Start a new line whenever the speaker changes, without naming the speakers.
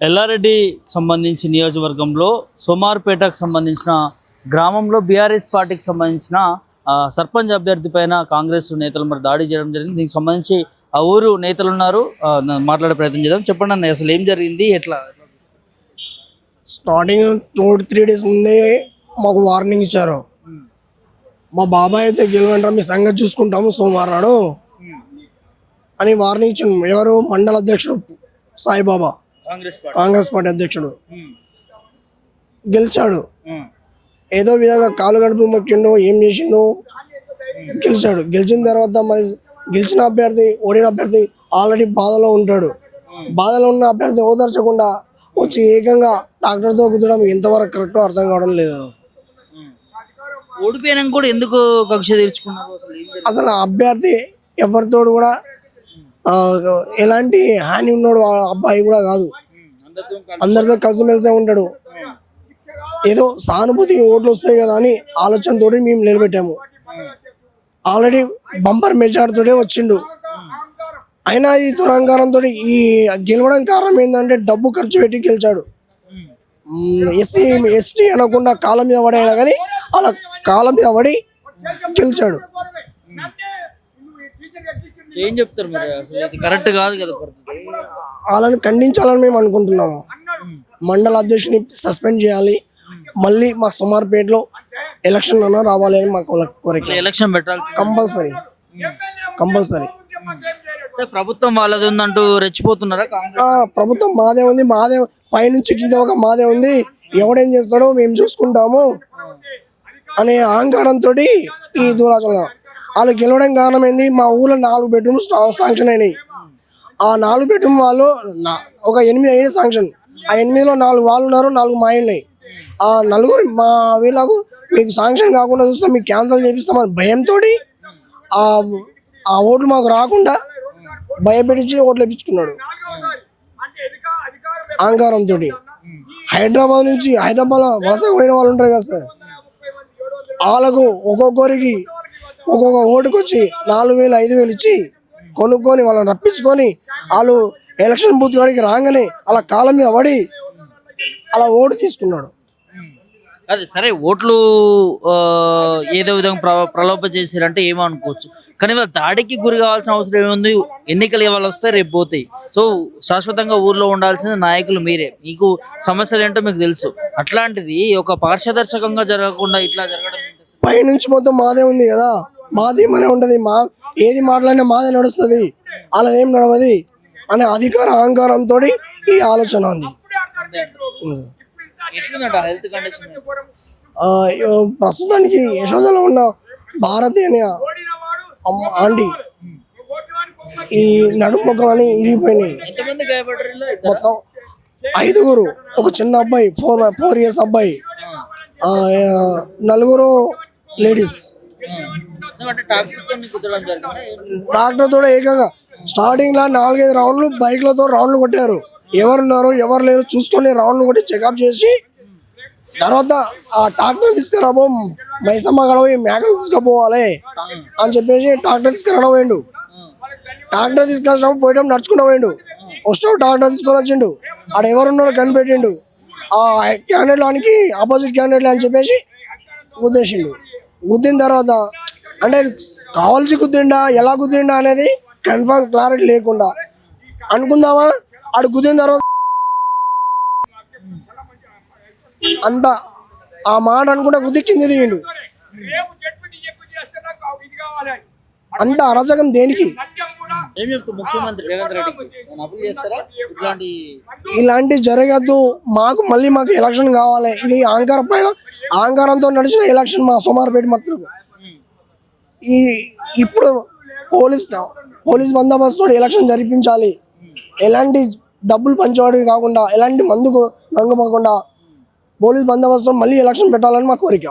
ఎల్లారెడ్డి సంబంధించి నియోజకవర్గంలో సోమార్పేటకు సంబంధించిన గ్రామంలో బీఆర్ఎస్ పార్టీకి సంబంధించిన సర్పంచ్ అభ్యర్థి పైన కాంగ్రెస్ నేతలు మరి దాడి చేయడం జరిగింది. దీనికి సంబంధించి ఆ ఊరు నేతలు ఉన్నారు. మాట్లాడే ప్రయత్నం చేద్దాం. చెప్పండి అన్న అసలు ఏం జరిగింది? ఎట్లా?
స్టార్టింగ్ టూ త్రీ డేస్ ముందే మాకు వార్నింగ్ ఇచ్చారు. మా బాబాయ్ అయితే గెలవంటారా మీ సంగతి చూసుకుంటాము సోమవారం నాడు. అని వార్నింగ్ ఇచ్చాను ఎవరు? మండల అధ్యక్షుడు సాయిబాబా.
కాంగ్రెస్ పార్టీ.
అధ్యక్షుడు. గెలిచాడు. ఏదో విధంగా కాలు గడుపు మొక్కిండు ఏం చేసిండు? గెలిచాడు. గెలిచిన తర్వాత మరి గెలిచిన అభ్యర్థి ఓడిన అభ్యర్థి ఆల్రెడీ బాధలో ఉంటాడు. బాధలో ఉన్న అభ్యర్థి ఓదార్చకుండా వచ్చి ఏకంగా డాక్టర్తో కుదడం ఎంతవరకు కరెక్టో అర్థం కావడం లేదు.
ఓడిపోయినాక కూడా ఎందుకు కక్ష తీర్చుకున్నారు అసలు?
అభ్యర్థి ఎవరితోడు కూడా ఎలాంటి హాని ఉన్నాడు అబ్బాయి కూడా కాదు.
అందరితో కలిసి-
అందరితో కలిసిమెలిసే ఉంటాడు. ఏదో సానుభూతి ఓట్లు వస్తాయి కదా అని ఆలోచనతోటి మేము నిలబెట్టాము. ఆల్రెడీ బంపర్ మెజార్టీతోటే వచ్చిండు. అయినా ఈ దురహంకారంతో ఈ గెలవడం కారణం ఏంటంటే డబ్బు ఖర్చు పెట్టి గెలిచాడు. ఎస్సీ ఎస్టీ అనకుండా కాలం మీద పడైనా కానీ అలా కాలం మీద పడి గెలిచాడు.
ఏం చెప్తారు మరి అసలు? ఇది కరెక్ట్ కాదు కదా
వాళ్ళని ఖండించాలని మేము అనుకుంటున్నాము. మండల అధ్యక్షుని సస్పెండ్ చేయాలి. మళ్ళీ మా సుమార్పేటలో ఎలక్షన్ అన్న రావాలి అని మా కోల- కోరిక.
ఎలక్షన్ పెట్టాల్సి
కంపల్సరీ. కంపల్సరీ.
అంటే ప్రభుత్వం వాళ్ళది ఉందంటూ రెచ్చిపోతున్నారా కాంగ్రెస్?
ఆ, ప్రభుత్వం మాదే ఉంది మాదే పైనుంచి కింద ఒక మాదే ఉంది. ఎవడేం చేస్తాడో మేము చూసుకుంటాము. అనే అహంకారంతో ఈ దూరాచరణ. వాళ్ళు గెలవడం కారణం ఏంది? మా ఊళ్ళో నాలుగు బెడ్రూమ్స్ శాంక్షన్ అయినాయి. ఆ నాలుగు బెడ్రూమ్ వాళ్ళు ఒక ఎనిమిది అయిన శాంక్షన్ ఆ ఎనిమిదిలో నాలుగు వాళ్ళు ఉన్నారు నాలుగు మా ఉన్నాయి ఆ నలుగురు మా వీళ్ళకు మీకు శాంక్షన్ కాకుండా చూస్తే మీకు క్యాన్సిల్ చేపిస్తామని భయంతో ఆ ఆ ఓట్లు మాకు రాకుండా భయపెట్టించి ఓట్లు వేపించుకున్నాడు. అహంకారంతో హైదరాబాద్ నుంచి హైదరాబాద్ వలస పోయిన వాళ్ళు ఉంటారు కదా సార్. వాళ్ళకు ఒక్కొక్కరికి ఒక్కొక్క ఓటుకు వచ్చి నాలుగు వేలు ఐదు వేలు ఇచ్చి కొనుక్కొని వాళ్ళని రప్పించుకొని వాళ్ళు ఎలక్షన్ బూత్ కాడికి రాగానే అలా కాలం మీద పడి అలా ఓటు తీసుకున్నాడు.
అదే సరే ఓట్లు ఏదో విధంగా ప్ర ప్రలోభ చేశారంటే ఏమో అనుకోవచ్చు. కానీ వాళ్ళ దాడికి గురి కావాల్సిన అవసరం ఏముంది? ఎన్నికలు ఇవాళ వస్తే రేపు పోతాయి. సో శాశ్వతంగా ఊర్లో ఉండాల్సిన నాయకులు మీరే. మీకు సమస్యలు ఏంటో మీకు తెలుసు. అట్లాంటిది ఒక పార్శ్వదర్శకంగా జరగకుండా ఇట్లా జరగడం?
పైనుంచి మొత్తం మాదే ఉంది కదా. మాది మనే ఉంటది? మా ఏది మాట్లాడినా మాదే నడుస్తుంది. వాళ్ళదేం నడవది? అనే అధికార అహంకారంతో ఈ ఆలోచన ఉంది. ప్రస్తుతానికి యశోదలో ఉన్న భారతి అనే ఆంటీ ఈ నడుము ముఖం అని ఇరిగిపోయినాయి? మొత్తం ఐదుగురు. ఒక చిన్న అబ్బాయి ఫోర్ ఫోర్ ఇయర్స్ అబ్బాయి. నలుగురు లేడీస్.
ట్రాక్టర్ డాక్టర్తో
ఏకంగా. స్టార్టింగ్ లా నాలుగైదు రౌండ్లు బైక్లతో రౌండ్లు కొట్టారు. ఎవరున్నారు ఎవరు లేరు చూసుకొని రౌండ్లు కొట్టి చెకప్ చేసి తర్వాత ఆ ట్రాక్టర్ తీసుకురాబో మైసమ్మ గడవ మేకలు తీసుకుపోవాలి అని చెప్పేసి ట్రాక్టర్ తీసుకురావడం పోయిండు. ట్రాక్టర్ తీసుకొచ్చిన పోయడం నడుచుకుంటూ పోయిండు. వస్తాడు ట్రాక్టర్ తీసుకొని వచ్చిండు. ఆడ ఎవరున్నారో కనిపెట్టిండు. ఆ క్యాండిడేట్ వానికి ఆపోజిట్ క్యాండిడేట్ అని చెప్పేసి గుద్దేసిండు. గుద్దిన తర్వాత అంటే కావాల్సి గుద్దిండా ఎలా గుద్దిండా అనేది కన్ఫర్మ్ క్లారిటీ లేకుండా. అనుకుందామా? ఆడు గుద్దిన తర్వాత అంత ఆ మాట అనుకుంటే గుద్ది కింద దిగిండు అంత అరాచకం దేనికి? ఇలాంటి జరగద్దు. మాకు మళ్ళీ మాకు ఎలక్షన్ కావాలి. ఇది అహంకారం పైన అహంకారంతో నడిచిన ఎలక్షన్ మా సోమార్పేట మాత్రం. ఈ ఇప్పుడు పోలీస్ పోలీస్ బందోబస్తు ఎలక్షన్ జరిపించాలి. ఎలాంటి డబ్బులు పంచేవాడికి కాకుండా ఎలాంటి మందుకు లొంగపోకుండా పోలీస్ బందోబస్తు మళ్ళీ ఎలక్షన్ పెట్టాలని మా కోరిక.